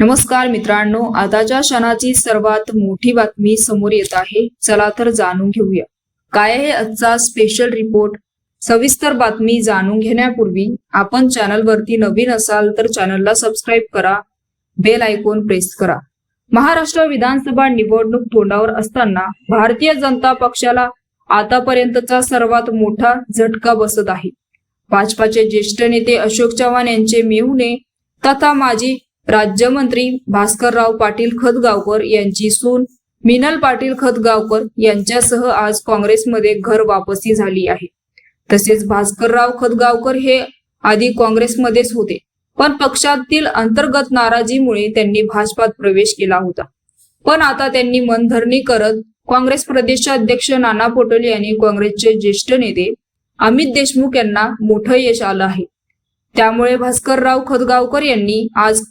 नमस्कार मित्रांनो आताच्या क्षणाची सर्वात मोठी बातमी समोर येत आहे. चला तर जाणून घेऊया. काय आहे आजचा स्पेशल रिपोर्ट सविस्तर बातमी जाणून घेण्यापूर्वी आपण चॅनलवरती नवीन असाल तर चॅनलला सबस्क्राईब करा. बेल आयकॉन प्रेस करा. महाराष्ट्र विधानसभा निवडणूक तोंडावर असताना भारतीय जनता पक्षाला आतापर्यंतचा सर्वात मोठा झटका बसत आहे. भाजपाचे ज्येष्ठ नेते अशोक चव्हाण यांचे मेहुणे तथा माजी राज्यमंत्री भास्करराव पाटील खतगावकर यांची सून मिनल पाटील खतगावकर यांच्यासह आज काँग्रेसमध्ये घर वापसी झाली आहे. तसेच भास्करराव खतगावकर हे आधी काँग्रेसमध्येच होते पण पक्षातील अंतर्गत नाराजीमुळे त्यांनी भाजपात प्रवेश केला होता. पण आता त्यांनी मनधरणी करत काँग्रेस प्रदेशाध्यक्ष नाना पटोले यांनी काँग्रेसचे ज्येष्ठ नेते अमित देशमुख यांना मोठं यश आलं आहे. त्यामुळे भास्करराव खतगावकर यांनी आज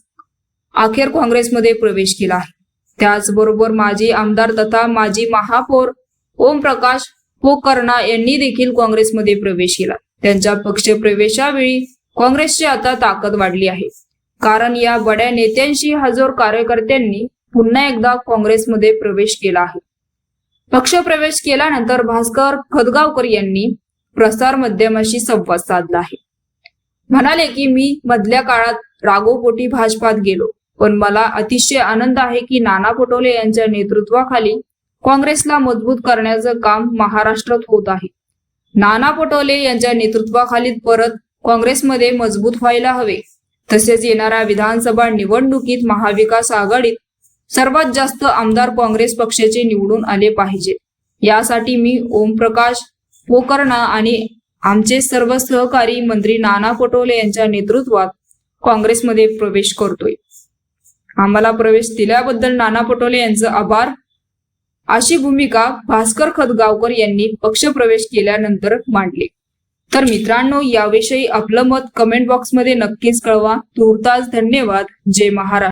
अखेर काँग्रेसमध्ये प्रवेश केला. आहे त्याचबरोबर माजी आमदार तथा माजी महापौर ओम प्रकाश पोकर्णा यांनी देखील काँग्रेसमध्ये प्रवेश केला. त्यांच्या पक्ष प्रवेशावेळी काँग्रेसची आता ताकद वाढली आहे. कारण या बड्या नेत्यांशी हजर कार्यकर्त्यांनी पुन्हा एकदा काँग्रेसमध्ये प्रवेश केला आहे. पक्षप्रवेश केल्यानंतर भास्कर खदगावकर यांनी प्रसार माध्यमाशी संवाद साधला आहे. म्हणाले की मी मधल्या काळात रागोपोटी भाजपात गेलो. पण मला अतिशय आनंद आहे की नाना पटोले यांच्या नेतृत्वाखाली काँग्रेसला मजबूत करण्याचं काम महाराष्ट्रात होत आहे. नाना पटोले यांच्या नेतृत्वाखाली परत काँग्रेसमध्ये मजबूत व्हायला हवे. तसेच येणाऱ्या विधानसभा निवडणुकीत महाविकास आघाडीत सर्वात जास्त आमदार काँग्रेस पक्षाचे निवडून आले पाहिजे. यासाठी मी ओमप्रकाश पोकर्णा आणि आमचे सर्व सहकारी मंत्री नाना पटोले यांच्या नेतृत्वात काँग्रेसमध्ये प्रवेश करतोय. आम्हाला प्रवेश दिल्याबद्दल नाना पटोले यांचं आभार. अशी भूमिका भास्कर खतगावकर यांनी पक्षप्रवेश केल्यानंतर मांडली. तर मित्रांनो याविषयी आपलं मत कमेंट बॉक्समध्ये नक्कीच कळवा. तुर्तास धन्यवाद. जय महाराष्ट्र.